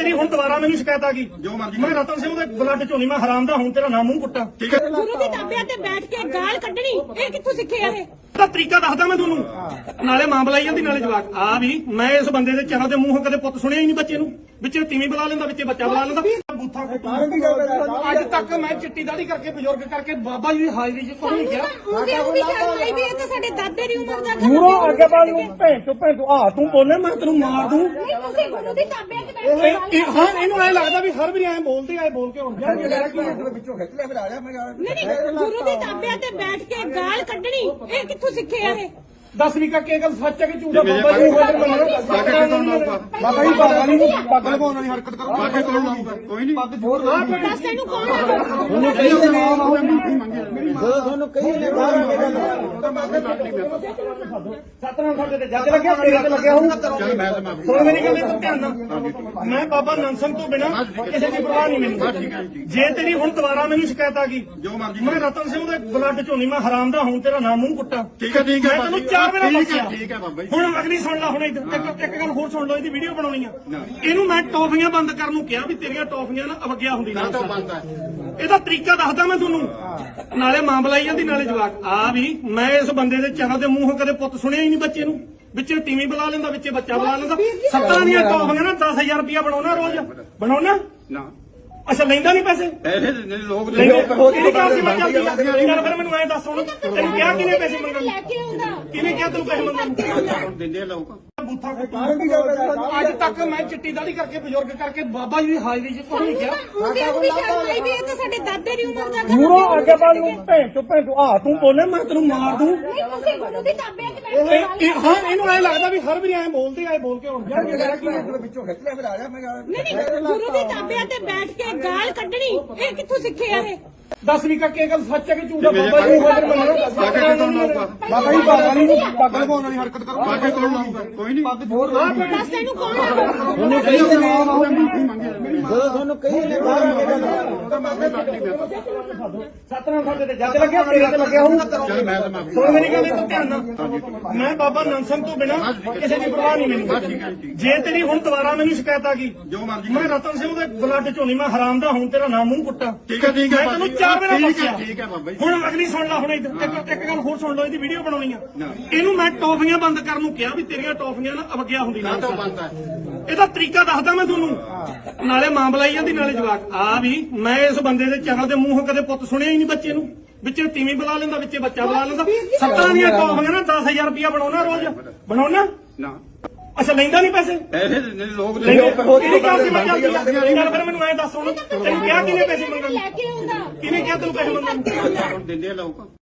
ਤੇਰੀ ਹੁਣ ਦੁਬਾਰਾ ਮੈਨੂੰ ਸ਼ਿਕਾਇਤ ਆ ਗਈ। ਜੋ ਮਰਜ਼ੀ ਮੈਂ ਰਤਨ ਸਿੰਘ ਦੇ ਬਲੱਡ ਚੋਂ ਨਹੀਂ ਮੈਂ ਹਰਾਮ ਦਾ ਹੁਣ ਤੇਰਾ ਨਾਮ ਮੂੰਹ ਕੁੱਟਾਂ। ਠੀਕ ਹੈ। ਗੁਰੂ ਦੀ ਤਾਬਿਆਂ ਤੇ ਬੈਠ ਕੇ ਗਾਲ ਕੱਢਣੀ ਇਹ ਕਿੱਥੋਂ ਸਿੱਖਿਆ ਇਹ? ਤਾਂ ਤਰੀਕਾ ਦੱਸਦਾ ਮੈਂ ਤੁਹਾਨੂੰ। ਨਾਲੇ ਮਾਂ ਬੁਲਾਈ ਜਾਂਦੀ ਨਾਲੇ ਜਵਾਕ। ਆ ਵੀ ਮੈਂ ਇਸ ਬੰਦੇ ਦੇ ਚਿਹਰੇ ਦੇ ਮੂੰਹੋਂ ਕਦੇ ਪੁੱਤ ਸੁਣਿਆ ਹੀ ਨਹੀਂ ਬੱਚੇ ਨੂੰ। ਵਿੱਚੇ ਤੀਵੀਂ ਬੁਲਾ ਲੈਂਦਾ ਵਿੱਚੇ ਬੱਚਾ ਬੁਲਾ ਲੈਂਦਾ। ਬੂਥਾ ਕੁੱਟੂ। ਅੱਜ ਤੱਕ ਮੈਂ ਚਿੱਟੀ ਦਾੜੀ ਕਰਕੇ ਬਜ਼ੁਰਗ ਕਰਕੇ ਬਾਬਾ ਜੀ ਦੀ ਹਾਜ਼ਰੀ 'ਚ ਕੋਈ ਨਹੀਂ ਗਿਆ ਉਹਦੇ ਉਹ ਵੀ ਕਰਨਾ ਹੀ ਵੀ ਇਹ ਤਾਂ ਸਾਡੇ ਦਾਦੇ ਦੀ ਉਮਰ ਦਾ ਮੂਰੋਂ ਅੱਗੇ ਬਾਲ ਨੂੰ ਭੈਣ ਚੋ ਭੈਣ ਚੋ ਆ ਤੂੰ ਬੋਲੇ ਮੈਂ ਤੈਨੂੰ ਮਾਰ ਦੂੰ ਨਹੀਂ ਤੁਸੀਂ ਗੁਰੂ ਦੀ ਤਾਬਿਆਂ ਤੇ ਬੈਠ ਕੇ ਇਹ- ਇਹ- ਹਾਂ ਇਹਨੂੰ ਐ ਲੱਗਦਾ ਵੀ ਹਰ ਵਾਰੀ ਐ ਬੋਲਦੇ ਐ ਬੋਲ ਕੇ ਹੁਣ ਜਾਣਗੇ ਮੇਰਾ ਕੀ ਹੈ? ਨਹੀਂ ਨਹੀਂ ਗੁਰੂ ਦੀ ਤਾਬਿਆਂ ਤੇ ਬੈਠ ਕੇ ਗਾਲ ਕੱਢਣੀ ਇਹ ਕਿੱਥੋਂ ਸਿੱਖਿਆ ਇਹ ਦੱਸ ਵੀ ਕਰਕੇ ਇਹ ਗੱਲ ਸੱਚ ਹੈ ਕਿ ਝੂਠ ਹੈ ਬਾਬਾ ਜੀ ਨੂੰ ਲਾਊਗਾ ਬਾਬਾ ਜੀ ਬਾਬਾ ਜੀ ਨੂੰ ਪੱਗ ਲਗਾਉਣ ਵਾਲੀ ਹਰਕਤ ਕਰੋ ਬਾਕੀ ਕੌਣ ਲਾਊਗਾ ਕੋਈ ਨਹੀਂ। ਪੱਗ ਜੋੜ ਲਾ ਦੱਸ ਇਹਨੂੰ ਕੌਣ ਆ ਸਤਨਾਮ ਸਾਡੇ ਤੇ ਜੱਜ ਲੱਗਿਆ ਤੇਰੇ ਤੇ ਲੱਗਿਆ ਹੋਊ। ਚੱਲ ਮੈਂ ਤਾਂ ਮਾਫੀ ਸੁਣ ਮੇਰੀ ਗੱਲ ਇਹ ਧਿਆਨ ਨਾਲ। ਮੈਂ ਬਾਬਾ ਨੰਦ ਸਿੰਘ ਤੋਂ ਬਿਨਾ ਕਿਸੇ ਦੀ ਪਰਵਾਹ ਨਹੀਂ ਮੈਨੂੰ ਜੀ। ਜੇ ਤੇਰੀ ਹੁਣ ਦੁਬਾਰਾ ਮੈਨੂੰ ਸ਼ਿਕਾਇਤ ਆ ਗਈ ਜੋ ਮਰਜ਼ੀ ਮੈਂ ਰਤਨ ਸਿੰਘ ਦੇ ਬਲੱਡ ਚੋਂ ਨਹੀਂ ਮੈਂ ਹਰਾਮ ਦਾ ਹੁਣ ਤੇਰਾ ਨਾਮ ਮੂੰਹ ਕੁੱਟਾਂ। ਠੀਕ ਹੈ ਠੀਕ ਹੈ ਮੈਂ ਤੈਨੂੰ ਚਾਰ ਵਾਰ ਠੀਕ ਹੈ ਠੀਕ ਹੈ ਬਾਬਾ ਜੀ ਹੁਣ ਅਗਲੀ ਸੁਣ ਲੈ ਹੁਣ ਇੱਧਰ ਇੱਕ ਇੱਕ ਗੱਲ ਹੋਰ ਸੁਣ ਲਓ ਇਹਦੀ ਵੀਡੀਓ ਬਣਾਉਣੀ ਆ ਇਹਨੂੰ ਮੈਂ ਟੌਫੀਆਂ ਬੰਦ ਕਰਨ ਨੂੰ ਕਿਹਾ ਵੀ ਤੇਰੀਆਂ ਟੌਫੀਆਂ ਨਾ ਅਵਗਿਆ ਹੁੰਦੀ ਨਾ ਤਾਂ ਬੰਦ ਹੈ ਇਹਦਾ ਤਰੀਕਾ ਦੱਸਦਾ ਮੈਂ ਤੁਹਾਨੂੰ ਨਾਲੇ ਮਾਂ ਬੁਲਾਈ ਜਾਂਦੀ ਨਾਲੇ ਜਵਾਕ ਆ ਵੀ ਮੈਂ ਇਸ ਬੰਦੇ ਦੇ ਚਿਹਰੇ ਦੇ ਮੂੰਹੋਂ ਕਦੇ ਪੁੱਤ ਸੁਣਿਆ ਹੀ ਨਹੀਂ ਬੱਚੇ ਨੂੰ ਵਿੱਚੇ ਤੀਵੀਂ ਬੁਲਾ ਲੈਂਦਾ ਵਿੱਚੇ ਬੱਚਾ ਬੁਲਾ ਲੈਂਦਾ ਸੱਤਾਂ ਦੀਆਂ ਟੌਫੀਆਂ ਨਾ 10000 ਰੁਪਇਆ ਬਣਾਉਣਾ ਰੋਜ਼ ਬਣਾਉਣਾ ਨਾ ਅੱਛਾ ਲੈਂਦਾ ਨਹੀਂ ਪੈਸੇ? ਪੈਸੇ ਦਿੰਦੇ ਨੇ ਲੋਕ ਲੈਂਦੇ ਦਿੰਦੇ ਕਿਹੜੀ ਗੱਲ ਸੀ ਮੈਂ ਚੱਲਦੀ ਆ। ਚੱਲ ਫਿਰ ਮੈਨੂੰ ਐਂ ਦੱਸ ਹੁਣ ਤੈਨੂੰ ਕਿਹਾ ਕਿਹਨੇ ਪੈਸੇ ਮੰਗਣ? ਲੈ ਕੇ ਆਉਂਦਾ। ਕਿਹਨੇ ਕਿਹਾ ਤੈਨੂੰ ਪੈਸੇ ਮੰਗਣ? ਨੂੰ? ਹੁਣ ਦਿੰਦੇ ਆ ਲੋਕ। ਬੂਥਾ ਕੁੱਟੂ। ਅੱਜ ਤੱਕ ਮੈਂ ਚਿੱਟੀ ਦਾੜੀ ਕਰਕੇ ਬਜ਼ੁਰਗ ਕਰਕੇ ਬਾਬਾ ਜੀ ਦੀ ਹਾਜ਼ਰੀ 'ਚ ਕੋਈ ਨਹੀਂ ਗਿਆ। ਉਹਦੇ ਉਹ ਵੀ ਕਰਨਾ ਹੀ ਵੀ ਇਹ ਤਾਂ ਸਾਡੇ ਦਾਦੇ ਦੀ ਉਮਰ ਦਾ ਮੂਰੋਂ ਅੱਗੇ ਬਾਲ ਨੂੰ ਭੈਣ ਚੋ ਭੈਣ ਚੋ ਆ ਤੂੰ ਬੋਲੇ ਮੈਂ ਤੈਨੂੰ ਮਾਰ ਦੂੰ। ਨਹੀਂ ਤੁਸੀਂ ਗੁਰੂ ਦੀ ਤਾਬਿਆਂ ਤੇ ਬੈਠ ਕੇ ਇਹ- ਇਹ- ਹਾਂ ਇਹਨੂੰ ਐ ਲੱਗਦਾ ਵੀ ਹਰ ਵਾਰੀ ਐ ਬੋਲਦੇ ਐ ਬੋਲ ਕੇ ਹੁਣ ਜਾਣਗੇ ਮੇਰਾ ਕੀ ਹੈ? ਨਹੀਂ ਨਹੀਂ ਗੁਰੂ ਦੀ ਤਾਬਿਆਂ ਤੇ ਬੈਠ ਕੇ ਗਾਲ ਕੱਢਣੀ ਇਹ ਕਿੱਥੋਂ ਸਿੱਖਿਆ ਇਹ? ਦੱਸ ਵੀ ਕਰਕੇ ਇਹ ਗੱਲ ਸੱਚ ਹੈ ਕਿ ਝੂਠ ਹੈ ਬਾਬਾ ਜੀ ਨੂੰ ਹਾਜ਼ਰ ਮੰਨਣਾ ਬਾਕੀ ਕੌਣ ਲਾਊਗਾ ਬਾਬਾ ਜੀ ਬਾਬਾ ਜੀ ਨੂੰ ਪੱਗ ਲਗਾਉਣ ਵਾਲੀ ਹਰਕਤ ਕਰੋ ਬਾਕੀ ਕੌਣ ਲਾਊਗਾ ਕੋਈ ਨਹੀਂ। ਪੱਗ ਜੋੜ ਲਾ ਦੱਸ ਇਹਨੂੰ ਕੌਣ ਆ ਸਤਨਾਮ ਸਾਡੇ ਤੇ ਜੱਜ ਲੱਗਿਆ ਤੇਰੇ ਤੇ ਲੱਗਿਆ ਹੋਊ। ਚੱਲ ਮੈਂ ਤਾਂ ਮਾਫੀ ਸੁਣ ਮੇਰੀ ਗੱਲ ਇਹ ਧਿਆਨ ਨਾਲ। ਮੈਂ ਬਾਬਾ ਨੰਦ ਸਿੰਘ ਤੋਂ ਬਿਨਾ ਕਿਸੇ ਦੀ ਪਰਵਾਹ ਨਹੀਂ ਮੈਨੂੰ ਜੀ। ਜੇ ਤੇਰੀ ਹੁਣ ਦੁਬਾਰਾ ਮੈਨੂੰ ਸ਼ਿਕਾਇਤ ਆ ਗਈ। ਜੋ ਮਰਜ਼ੀ ਮੈਂ ਰਤਨ ਸਿੰਘ ਦੇ ਬਲੱਡ ਚੋਂ ਨਹੀਂ ਮੈਂ ਹਰਾਮ ਦਾ ਹੁਣ ਤੇਰਾ ਨਾਮ ਮੂੰਹ ਕੁੱਟਾਂ ਠੀਕ ਹੈ ਠੀਕ ਹੈ ਮੈਂ ਤੈਨੂੰ ਚਾਰ ਵਾਰ ਠੀਕ ਹੈ ਠੀਕ ਹੈ ਬਾਬਾ ਜੀ। ਹੁਣ ਅਗਲੀ ਸੁਣ ਲੈ ਹੁਣ ਇੱਧਰ ਇੱਕ ਇੱਕ ਗੱਲ ਹੋਰ ਸੁਣ ਲਓ ਇਹਦੀ ਵੀਡੀਓ ਬਣਾਉਣੀ ਆ। ਇਹਨੂੰ ਮੈਂ ਟੌਫੀਆਂ ਬੰਦ ਕਰਨ ਨੂੰ ਕਿਹਾ ਵੀ ਤੇਰੀਆਂ ਟੌਫੀਆਂ ਨਾ ਅਵਗਿਆ ਹੁੰਦੀ ਨਾ ਤਾਂ ਬੰਦ ਹੈ ਇਹਦਾ ਤਰੀਕਾ ਦੱਸਦਾ ਮੈਂ ਤੁਹਾਨੂੰ। ਨਾਲੇ ਮਾਂ ਬੁਲਾਈ ਜਾਂਦੀ ਨਾਲੇ ਜਵਾਕ। ਆ ਵੀ ਮੈਂ ਇਸ ਬੰਦੇ ਦੇ ਚਿਹਰੇ ਦੇ ਮੂੰਹੋਂ ਕਦੇ ਪੁੱਤ ਸੁਣਿਆ ਹੀ ਨਹੀਂ ਬੱਚੇ ਨੂੰ। ਵਿੱਚੇ ਤੀਵੀਂ ਬੁਲਾ ਲੈਂਦਾ ਵਿੱਚੇ ਬੱਚਾ ਬੁਲਾ ਲੈਂਦਾ। ਸੱਤਾਂ ਦੀਆਂ ਟੌਫੀਆਂ ਨਾ 10000 ਰੁਪਇਆ ਬਣਾਉਣਾ ਰੋਜ਼। ਬਣਾਉਣਾ? ਨਾ। ਅੱਛਾ ਲੈਂਦਾ ਨਹੀਂ ਪੈਸੇ? ਪੈਸੇ ਦਿੰਦੇ ਨੇ ਲੋਕ ਲੈਂਦੇ ਦਿੰਦੇ ਕਿਹੜੀ ਗੱਲ ਸੀ ਮੈਂ ਚੱਲਦੀ ਆ ਚੱਲ ਫਿਰ ਮੈਨੂੰ ਐਂ ਦੱਸ ਹੁਣ। ਤੈਨੂੰ ਕਿਹਾ ਕਿਹਨੇ ਪੈਸੇ ਮੰਗਣ ਨੂੰ? ਲੈ ਕੇ ਆਉਂਦਾ। ਕਿਹਨੇ ਕਿਹਾ ਤੈਨੂੰ ਪੈਸੇ ਮੰਗਣ? ਹੁਣ ਦਿੰਦੇ ਆ ਲੋਕ।